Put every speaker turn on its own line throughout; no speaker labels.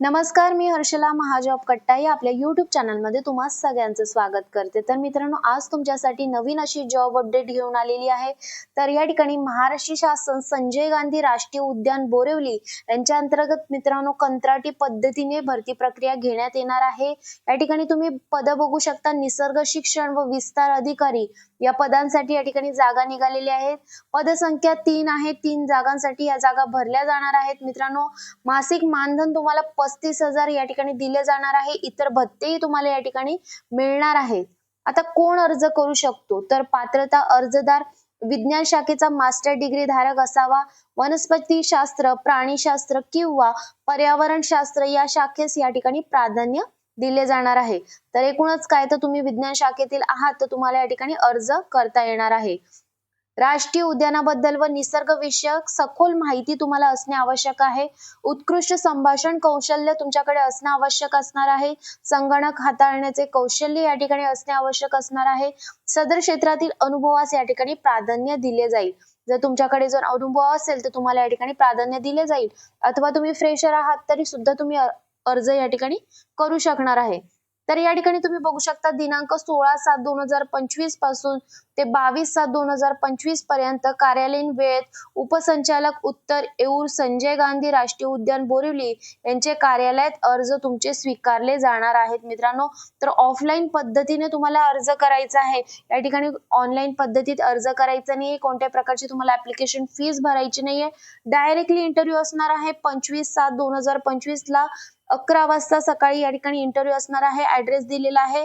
नमस्कार मी हर्षला महाजॉब कट्टा या आपल्या युट्यूब चॅनलमध्ये तुम्हा सगळ्यांचं स्वागत करते. तर मित्रांनो आज तुमच्यासाठी नवीन अशी जॉब अपडेट घेऊन आलेली आहे. तर या ठिकाणी महाराष्ट्र शासन संजय गांधी राष्ट्रीय उद्यान बोरिवली यांच्या अंतर्गत मित्रांनो कंत्राटी पद्धतीने भरती प्रक्रिया घेण्यात येणार आहे. या ठिकाणी तुम्ही पद बघू शकता. निसर्ग शिक्षण व विस्तार अधिकारी या पदांसाठी या ठिकाणी जागा निघालेल्या आहेत. पदसंख्या तीन आहे. तीन जागांसाठी या जागा भरल्या जाणार आहेत. मित्रांनो मासिक मानधन तुम्हाला पस्तीस हजार या ठिकाणी दिले जाणार आहे. इतर भत्तेही तुम्हाला या ठिकाणी मिळणार आहेत. आता कोण अर्ज करू शकतो? तर पात्रता अर्जदार विज्ञान शाखेचा मास्टर डिग्री धारक असावा वनस्पती शास्त्र प्राणीशास्त्र किंवा पर्यावरण शास्त्र या शाखेस या ठिकाणी प्राधान्य दिले जाणार आहे. तर एकूणच काय? तर तुम्ही विज्ञान शाखेतील आहात तर तुम्हाला या ठिकाणी अर्ज करता येणार आहे. राष्ट्रीय उद्यानाबद्दल व निसर्ग विषयक सखोल माहिती तुम्हाला असणे आवश्यक आहे. उत्कृष्ट संभाषण कौशल्य तुमच्याकडे असणं आवश्यक असणार आहे. संगणक हाताळण्याचे कौशल्य या ठिकाणी असणे आवश्यक असणार आहे. सदर क्षेत्रातील अनुभवास या ठिकाणी प्राधान्य दिले जाईल. जर तुमच्याकडे जर अनुभव असेल तर तुम्हाला या ठिकाणी प्राधान्य दिले जाईल. अथवा तुम्ही फ्रेशर आहात तरी सुद्धा तुम्ही अर्ज या ठिकाणी करू शकणार आहे. तर या ठिकाणी तुम्ही बघू शकता दिनांक सोळा सात दोन हजार पंचवीसपासून ते बावीस सात दोन हजार पंचवीसपर्यंत कार्यालयीन वेळेत उपसंचालक उत्तर येऊर संजय गांधी राष्ट्रीय उद्यान बोरिवली यांचे कार्यालयात अर्ज तुमचे स्वीकारले जाणार आहेत. मित्रांनो तर ऑफलाईन पद्धतीने तुम्हाला अर्ज करायचा आहे. या ठिकाणी ऑनलाईन पद्धतीत अर्ज करायचा नाहीये. कोणत्या प्रकारची तुम्हाला ऍप्लिकेशन फीस भरायची नाहीये. डायरेक्टली इंटरव्ह्यू असणार आहे. पंचवीस सात दोन हजार पंचवीस ला अकरा वाजता सकाळी या ठिकाणी इंटरव्ह्यू असणार आहे. ऍड्रेस दिलेला आहे.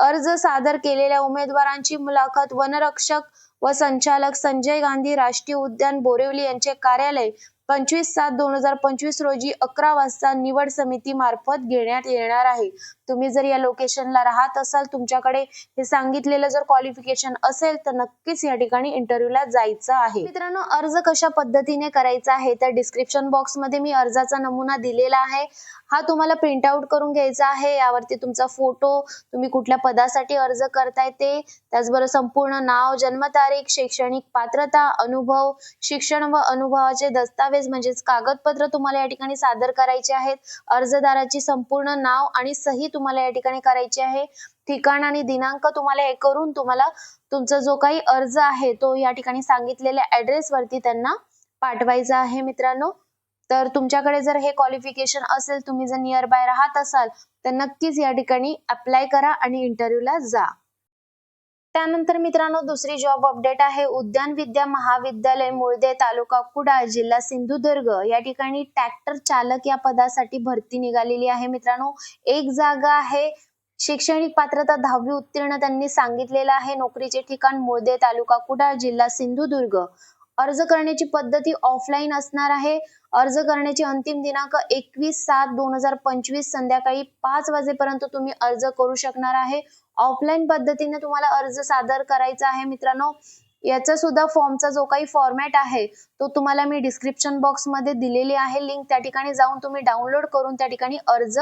अर्ज सादर केलेल्या उमेदवारांची मुलाखत वनरक्षक व संचालक संजय गांधी राष्ट्रीय उद्यान बोरिवली यांचे कार्यालय पंचवीस सात दोन हजार पंचवीस रोजी अकरा वाजता निवड समिती मार्फत घेण्यात येणार आहे. तुम्ही जर या लोकेशनला राहत असाल तुमच्याकडे हे सांगितलेलं जर क्वालिफिकेशन असेल तर नक्कीच या ठिकाणी इंटरव्ह्यूला जायचं आहे. मित्रांनो अर्ज कशा पद्धतीने करायचा आहे? तर डिस्क्रिप्शन बॉक्समध्ये मी अर्जाचा नमुना दिलेला आहे. हा तुम्हाला प्रिंट आउट करून घ्यायचा आहे. यावरती तुमचा फोटो तुम्ही कुठल्या पदासाठी अर्ज करताय ते त्याचबरोबर संपूर्ण नाव जन्मतारीख शैक्षणिक पात्रता अनुभव शिक्षण व अनुभवाचे दस्तावेज म्हणजेच कागदपत्र तुम्हाला या ठिकाणी सादर करायचे आहेत. अर्जदाराची संपूर्ण नाव आणि सही तुम्हाला या ठिकाणी करायची आहे. ठिकाण आणि दिनांक तुम्हाला हे करून तुम्हाला तुमचा जो काही अर्ज आहे तो या ठिकाणी सांगितलेल्या ऍड्रेस वरती त्यांना पाठवायचा आहे मित्रांनो. तर तुमच्याकडे जर हे क्वालिफिकेशन असेल तुम्ही जर नियर बाय राहत असाल तर नक्कीच या ठिकाणी अप्लाय करा आणि इंटरव्ह्यूला जा. त्यानंतर मित्रांनो दुसरी जॉब अपडेट आहे. उद्यान विद्या महाविद्यालय मुळदे तालुका कुडाळ जिल्हा सिंधुदुर्ग. या ठिकाणी ट्रॅक्टर चालक या पदासाठी भरती निघालेली आहे. मित्रांनो एक जागा आहे. शैक्षणिक पात्रता दहावी उत्तीर्ण त्यांनी सांगितलेलं आहे. नोकरीचे ठिकाण मुळदे तालुका कुडाळ जिल्हा सिंधुदुर्ग. अर्ज करण्याची पद्धती ऑफलाईन असणार आहे. अर्ज करण्याची अंतिम दिनांक एकवीस सात दोन हजार पंचवीस संध्याकाळी पाच वाजेपर्यंत तुम्ही अर्ज करू शकणार आहे. ऑफलाईन पद्धतीने तुम्हाला अर्ज सादर करायचा आहे मित्रांनो. याचा सुद्धा फॉर्मचा जो काही फॉर्मॅट आहे तो तुम्हाला मी डिस्क्रिप्शन बॉक्समध्ये दिलेली आहे. लिंक त्या ठिकाणी जाऊन तुम्ही डाउनलोड करून त्या ठिकाणी अर्ज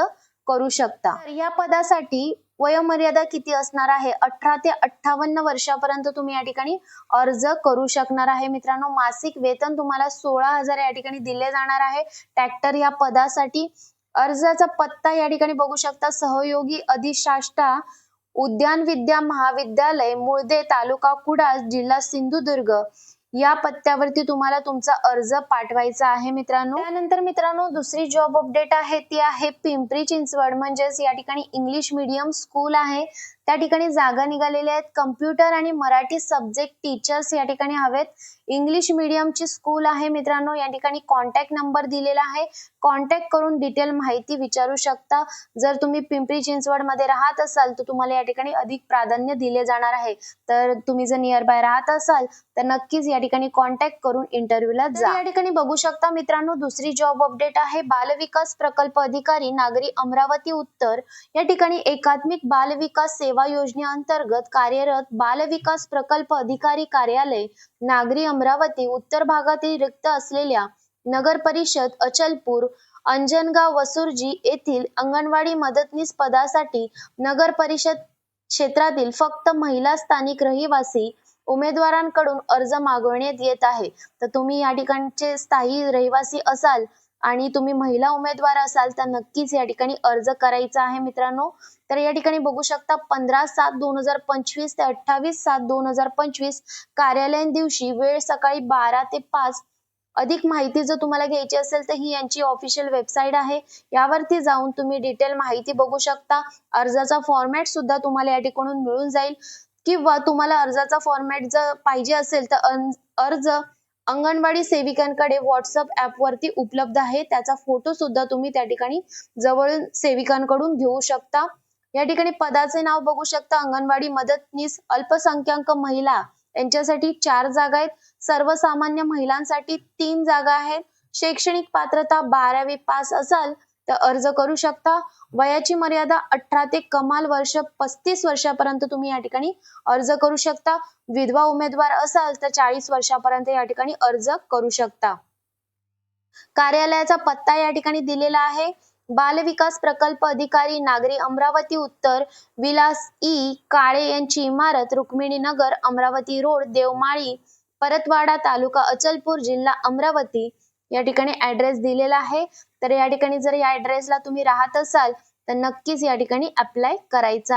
करू शकता. या पदासाठी वयोमर्यादा किती असणार आहे? अठरा ते अठ्ठावन्न वर्षापर्यंत तुम्ही या ठिकाणी अर्ज करू शकणार आहे. मित्रांनो मासिक वेतन तुम्हाला सोळा हजार या ठिकाणी दिले जाणार आहे. ट्रॅक्टर या पदासाठी अर्जाचा पत्ता या ठिकाणी बघू शकता. सहयोगी अधिशाष्टा उद्यान विद्या महाविद्यालय मुळदे तालुका कुडाळ जिल्हा सिंधुदुर्ग. या पत्त्यावरती तुम्हाला तुमचा अर्ज पाठवायचा आहे मित्रांनो. त्यानंतर मित्रांनो दुसरी जॉब अपडेट आहे ती आहे पिंपरी चिंचवड. म्हणजेच या ठिकाणी इंग्लिश मीडियम स्कूल आहे. त्या ठिकाणी जागा निघालेल्या आहेत. कम्प्युटर आणि मराठी सब्जेक्ट टीचर्स या ठिकाणी हवेत. इंग्लिश मीडियमची स्कूल आहे मित्रांनो. या ठिकाणी कॉन्टॅक्ट नंबर दिलेला आहे. कॉन्टॅक्ट करून डिटेल माहिती विचारू शकता. जर तुम्ही पिंपरी चिंचवडमध्ये राहत असाल तर तुम्हाला या ठिकाणी अधिक प्राधान्य दिले जाणार आहे. तर तुम्ही जर नियर बाय राहत असाल तर नक्कीच या ठिकाणी कॉन्टॅक्ट करून इंटरव्ह्यूला जा. या ठिकाणी बघू शकता मित्रांनो दुसरी जॉब अपडेट आहे. बालविकास प्रकल्प अधिकारी नागरी अमरावती उत्तर. या ठिकाणी एकात्मिक बालविकास सेवा सेवा योजनेअंतर्गत कार्यरत बालविकास प्रकल्प अधिकारी कार्यालय नागरी अमरावती उत्तर भागातील रिक्त असलेल्या नगर परिषद अचलपूर अंजनगाव वसुर्जी येथील अंगणवाडी मदतनीस पदासाठी नगर परिषद क्षेत्रातील फक्त महिला स्थानिक रहिवासी उमेदवारांकडून अर्ज मागवण्यात येत आहे. तर तुम्ही या ठिकाणचे स्थायी रहिवासी असाल आणि तुम्ही महिला उमेदवार असाल तर नक्कीच या ठिकाणी अर्ज करायचा आहे मित्रांनो. तर या ठिकाणी बघू शकता पंधरा सात दोन हजार पंचवीस ते अठ्ठावीस सात दोन हजार पंचवीस कार्यालयीन दिवशी वेळ सकाळी बारा ते पाच. अधिक माहिती जर तुम्हाला घ्यायची असेल तर ही यांची ऑफिशियल वेबसाईट आहे. यावरती जाऊन तुम्ही डिटेल माहिती बघू शकता. अर्जाचा फॉर्मॅट सुद्धा तुम्हाला या ठिकाणून मिळून जाईल. किंवा तुम्हाला अर्जाचा फॉर्मॅट जर पाहिजे असेल तर अर्ज अंगणवाडी सेविकांकडे व्हॉट्सअप ऍप वरती उपलब्ध आहे. त्याचा फोटो सुद्धा तुम्ही त्या ठिकाणी जवळून सेविकांकडून घेऊ शकता. या ठिकाणी पदाचे नाव बघू शकता. अंगणवाडी मदतनीस अल्पसंख्याक महिला यांच्यासाठी चार जागा आहेत. सर्वसामान्य महिलांसाठी तीन जागा आहेत. शैक्षणिक पात्रता बारावी पास असाल तर अर्ज करू शकता. वयाची मर्यादा अठरा ते कमाल वर्ष पस्तीस वर्षापर्यंत तुम्ही या ठिकाणी अर्ज करू शकता. विधवा उमेदवार असाल तर चाळीस वर्षापर्यंत या ठिकाणी अर्ज करू शकता. कार्यालयाचा पत्ता या ठिकाणी दिलेला आहे. बाल विकास प्रकल्प अधिकारी नागरी अमरावती उत्तर विलास ई. काळे यांची इमारत रुक्मिणी नगर अमरावती रोड देवमाळी परतवाडा तालुका अचलपूर जिल्हा अमरावती या ठिकाणी ऍड्रेस दिलेला आहे. तर या ठिकाणी जर या ऍड्रेसला तुम्ही राहत असाल तर नक्कीच या ठिकाणी अप्लाय करायचा.